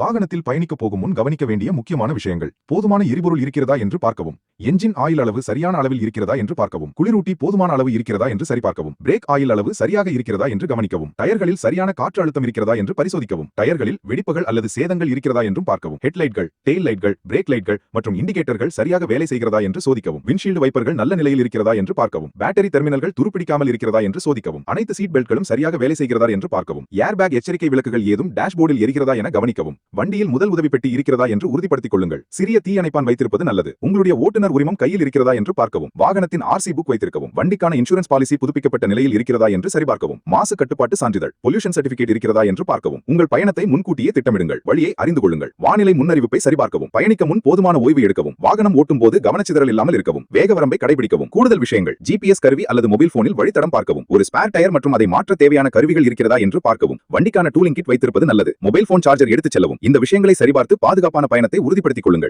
வாகனத்தில் பயணிக்க போகும் முன் கவனிக்க வேண்டிய முக்கியமான விஷயங்கள். போதுமான எரிபொருள் இருக்கிறதா என்று பார்க்கவும். என்ஜின் ஆயில் அளவு சரியான அளவில் இருக்கிறதா என்று பார்க்கவும். குளிரூட்டி போதுமான அளவு இருக்கிறதா என்று சரிபார்க்கவும். பிரேக் ஆயில் அளவு சரியாக இருக்கிறதா என்று கவனிக்கவும். டயர்களில் சரியான காற்று அழுத்தம் இருக்கிறதா என்று பரிசோதிக்கவும். டயர்களில் வெடிப்புகள் அல்லது சேதங்கள் இருக்கிறதா என்றும் பார்க்கவும். ஹெட்லைட்கள் டெயில் லைட்கள் பிரேக் லைட்கள் மற்றும் இண்டிகேட்டர்கள் சரியாக வேலை செய்கிறதா என்று சோதிக்கவும். விண்ஷீல்டு வைப்பர்கள் நல்ல நிலையில் இருக்கிறதா என்று பார்க்கவும். பேட்டரி டெர்மினல்கள் துருப்பிடிக்காமல் இருக்கிறதா என்று சோதிக்கவும். அனைத்து சீட் பெல்ட்களும் சரியாக வேலை செய்கிறதா என்று பார்க்கவும். ஏர்பேக் எச்சரிக்கை விளக்குகள் ஏதும் டேஷ்போர்டில் எரிகிறதா என கவனிக்கவும். வண்டியில் முதல் உதவி பெட்டி இருக்கிறதா என்று உறுதிப்படுத்திக் கொள்ளுங்கள். சிறிய தீயணைப்பான் வைத்திருப்பது நல்லது. உங்களுடைய ஓட்டுநர் ஓட்டுநர் உரிமம் கையில் இருக்கிறதா என்று பார்க்கவும் வாகனத்தின் ஆர்சி புக் வைத்திருக்கவும் வண்டிக்கான இன்சூரன்ஸ் பாலிசி புதுப்பிக்கப்பட்ட நிலையில் இருக்கிறதா என்று சரிபார்க்கவும் மாசு கட்டுப்பாட்டு சான்றிதழ் பொல்யூஷன் சர்டிபிகேட் இருக்கிறதா என்று பார்க்கவும் உங்கள் பயணத்தை முன்கூட்டியே திட்டமிடுங்கள் வழியை அறிந்து கொள்ளுங்கள் வானிலை முன்னறிவிப்பை சரிபார்க்கவும் பயணிக்க முன் போதுமான ஓய்வு எடுக்கவும் வாகனம் ஓட்டும் போது கவனச்சிதறல் இல்லாமல் இருக்கவும் வேக வரம்பை கடைபிடிக்கவும் கூடுதல் விஷயங்கள் ஜிபிஎஸ் கருவி அல்லது மொபைல் போனில் வழித்தடம் பார்க்கவும் ஒரு ஸ்பேர் டயர் மற்றும் அதை மாற்ற தேவையான கருவிகள் இருக்கிறதா என்று பார்க்கவும் வண்டிக்கான டூலிங் கிட் வைத்திருப்பது நல்லது மொபைல் போன் சார்ஜர் எடுத்துச் செல்லவும் இந்த விஷயங்களை சரிபார்த்து பாதுகாப்பான பயணத்தை உறுதிப்படுத்திக் கொள்ளுங்கள்.